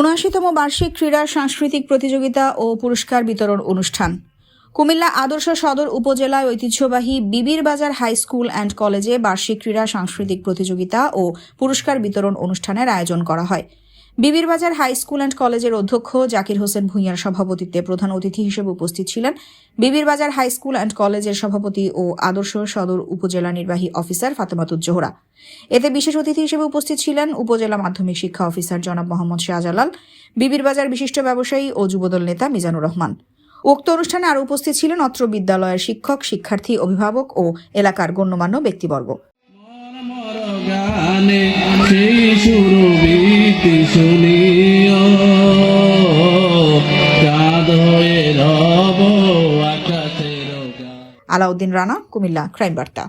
উনআশিতম বার্ষিক ক্রীড়া সাংস্কৃতিক প্রতিযোগিতা ও পুরস্কার বিতরণ অনুষ্ঠান। কুমিল্লা আদর্শ সদর উপজেলায় ঐতিহ্যবাহী বিবির বাজার হাই স্কুল অ্যান্ড কলেজে বার্ষিক ক্রীড়া সাংস্কৃতিক প্রতিযোগিতা ও পুরস্কার বিতরণ অনুষ্ঠানের আয়োজন করা হয়। বিবির বাজার হাই স্কুল অ্যান্ড কলেজের অধ্যক্ষ জাকির হোসেন ভূঁইয়ার সভাপতিত্বে প্রধান অতিথি হিসেবে উপস্থিত ছিলেন বিবির বাজার হাই স্কুল অ্যান্ড কলেজের সভাপতি ও আদর্শ সদর উপজেলা নির্বাহী অফিসার ফাতেমাতুজ্জোহরা এতে বিশেষ অতিথি হিসেবে উপস্থিত ছিলেন উপজেলা মাধ্যমিক শিক্ষা অফিসার জনাব মোহাম্মদ শাহজালাল বিবির বাজার বিশিষ্ট ব্যবসায়ী ও যুবদল নেতা মিজানুর রহমান। উক্ত অনুষ্ঠানে আরও উপস্থিত ছিলেন অত্র বিদ্যালয়ের শিক্ষক, শিক্ষার্থী, অভিভাবক ও এলাকার গণ্যমান্য ব্যক্তিবর্গ। সুরবীতি শুনিও। আলাউদ্দিন রানা কুমিল্লা ক্রাইম বার্তা